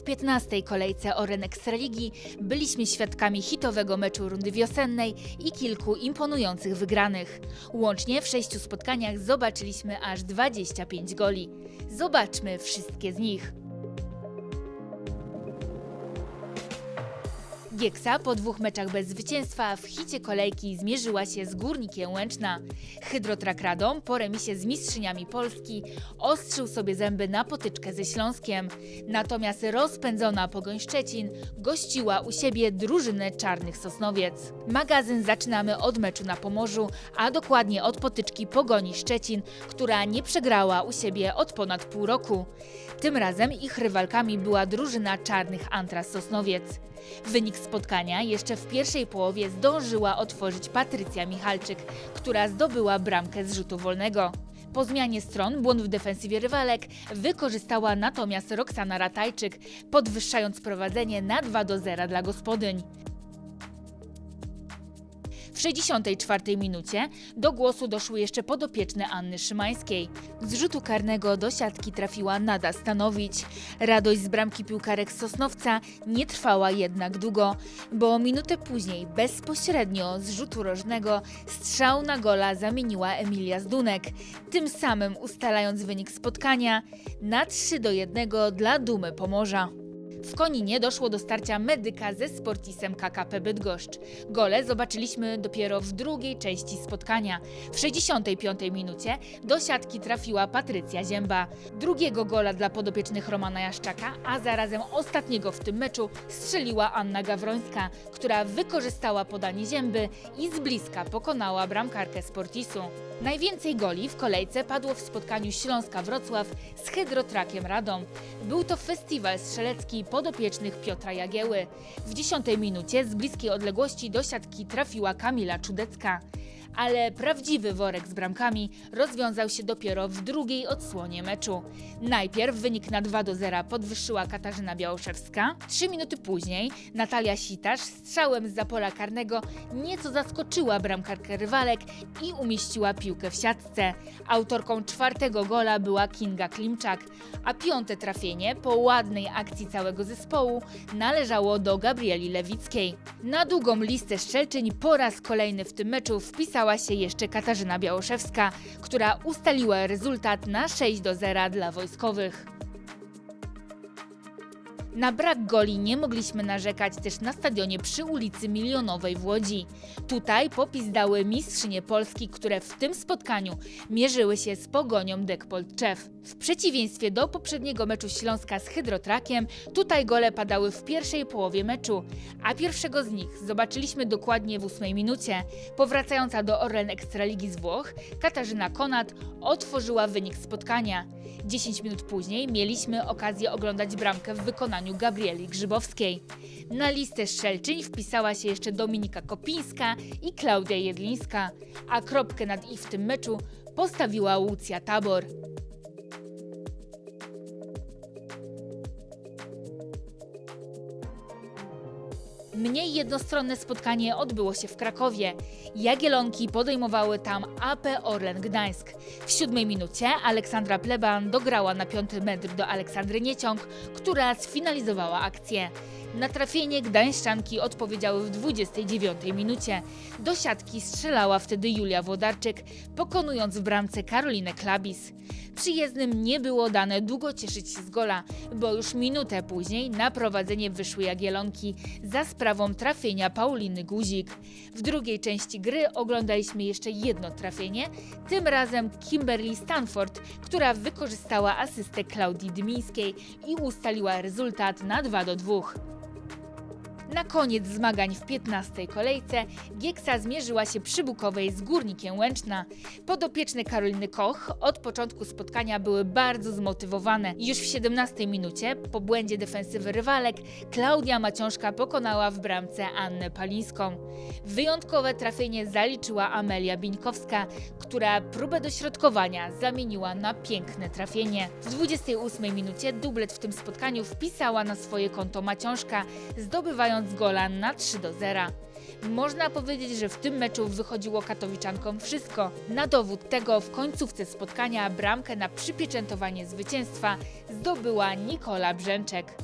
W 15. kolejce Oren Ekstraligi byliśmy świadkami hitowego meczu rundy wiosennej i kilku imponujących wygranych. Łącznie w sześciu spotkaniach zobaczyliśmy aż 25 goli. Zobaczmy wszystkie z nich. Gieksa po dwóch meczach bez zwycięstwa w hicie kolejki zmierzyła się z Górnikiem Łęczna. Hydrotrak Radom po remisie z mistrzyniami Polski ostrzył sobie zęby na potyczkę ze Śląskiem. Natomiast rozpędzona Pogoń Szczecin gościła u siebie drużynę Czarnych Sosnowiec. Magazyn zaczynamy od meczu na Pomorzu, a dokładnie od potyczki Pogoni Szczecin, która nie przegrała u siebie od ponad pół roku. Tym razem ich rywalkami była drużyna Czarnych Antras Sosnowiec. Wynik spotkania jeszcze w pierwszej połowie zdążyła otworzyć Patrycja Michalczyk, która zdobyła bramkę z rzutu wolnego. Po zmianie stron błąd w defensywie rywalek wykorzystała natomiast Roxana Ratajczyk, podwyższając prowadzenie na 2 do 0 dla gospodyń. W 64 minucie do głosu doszły jeszcze podopieczne Anny Szymańskiej. Z rzutu karnego do siatki trafiła Nada Stanowicz. Radość z bramki piłkarek Sosnowca nie trwała jednak długo, bo minutę później bezpośrednio z rzutu rożnego strzał na gola zamieniła Emilia Zdunek, tym samym ustalając wynik spotkania na 3 do 1 dla Dumy Pomorza. W Koninie doszło do starcia medyka ze Sportisem KKP Bydgoszcz. Gole zobaczyliśmy dopiero w drugiej części spotkania. W 65 minucie do siatki trafiła Patrycja Zięba. Drugiego gola dla podopiecznych Romana Jaszczaka, a zarazem ostatniego w tym meczu strzeliła Anna Gawrońska, która wykorzystała podanie Zięby i z bliska pokonała bramkarkę Sportisu. Najwięcej goli w kolejce padło w spotkaniu Śląska-Wrocław z Hydrotrakiem Radom. Był to festiwal strzelecki podopiecznych Piotra Jagieły. W 10 minucie z bliskiej odległości do siatki trafiła Kamila Czudecka. Ale prawdziwy worek z bramkami rozwiązał się dopiero w drugiej odsłonie meczu. Najpierw wynik na 2 do 0 podwyższyła Katarzyna Białoszewska. Trzy minuty później Natalia Sitasz strzałem z pola karnego nieco zaskoczyła bramkarkę rywalek i umieściła piłkę w siatce. Autorką czwartego gola była Kinga Klimczak, a piąte trafienie po ładnej akcji całego zespołu należało do Gabrieli Lewickiej. Na długą listę strzelczyń po raz kolejny w tym meczu wpisała się jeszcze Katarzyna Białoszewska, która ustaliła rezultat na 6 do 0 dla wojskowych. Na brak goli nie mogliśmy narzekać też na stadionie przy ulicy Milionowej w Łodzi. Tutaj popis dały mistrzynie Polski, które w tym spotkaniu mierzyły się z pogonią Dekpolt-Czew. W przeciwieństwie do poprzedniego meczu Śląska z Hydrotrakiem, tutaj gole padały w pierwszej połowie meczu, a pierwszego z nich zobaczyliśmy dokładnie w ósmej minucie. Powracająca do Orlen Ekstraligi z Włoch, Katarzyna Konat otworzyła wynik spotkania. 10 minut później mieliśmy okazję oglądać bramkę w wykonaniu Gabrieli Grzybowskiej. Na listę strzelczyń wpisała się jeszcze Dominika Kopińska i Klaudia Jedlińska, a kropkę nad i w tym meczu postawiła Łucja Tabor. Mniej jednostronne spotkanie odbyło się w Krakowie. Jagielonki podejmowały tam AP Orlen Gdańsk. W siódmej minucie Aleksandra Pleban dograła na piąty metr do Aleksandry Nieciąg, która sfinalizowała akcję. Na trafienie Gdańszczanki odpowiedziały w 29 minucie. Do siatki strzelała wtedy Julia Włodarczyk, pokonując w bramce Karolinę Klabis. Przyjezdnym nie było dane długo cieszyć się z gola, bo już minutę później na prowadzenie wyszły Jagielonki za sprawą trafienia Pauliny Guzik. W drugiej części gry oglądaliśmy jeszcze jedno trafienie, tym razem Kimberly Stanford, która wykorzystała asystę Klaudii Dymińskiej i ustaliła rezultat na 2 do 2. Na koniec zmagań w 15 kolejce Gieksa zmierzyła się przy Bukowej z Górnikiem Łęczna. Podopieczne Karoliny Koch od początku spotkania były bardzo zmotywowane. Już w 17 minucie, po błędzie defensywy rywalek, Klaudia Maciążka pokonała w bramce Annę Palińską. Wyjątkowe trafienie zaliczyła Amelia Bińkowska, która próbę dośrodkowania zamieniła na piękne trafienie. W 28 minucie dublet w tym spotkaniu wpisała na swoje konto Maciążka, zdobywając gola na 3 do 0. Można powiedzieć, że w tym meczu wychodziło katowiczankom wszystko. Na dowód tego w końcówce spotkania bramkę na przypieczętowanie zwycięstwa zdobyła Nikola Brzęczek.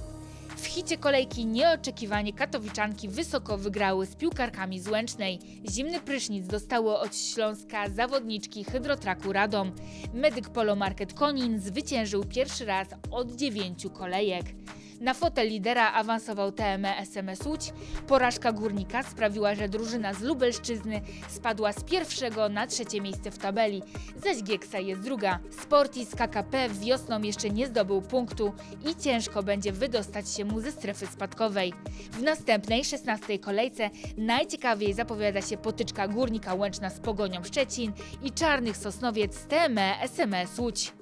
W hicie kolejki nieoczekiwanie katowiczanki wysoko wygrały z piłkarkami z Łęcznej. Zimny prysznic dostało od Śląska zawodniczki hydrotraku Radom. Medyk Polo Market Konin zwyciężył pierwszy raz od dziewięciu kolejek. Na fotel lidera awansował TME SMS Łódź. Porażka górnika sprawiła, że drużyna z Lubelszczyzny spadła z pierwszego na trzecie miejsce w tabeli, zaś Gieksa jest druga. Sportis KKP wiosną jeszcze nie zdobył punktu i ciężko będzie wydostać się mu ze strefy spadkowej. W następnej, 16 kolejce najciekawiej zapowiada się potyczka Górnika Łęczna z Pogonią Szczecin i Czarnych Sosnowiec TME SMS Łódź.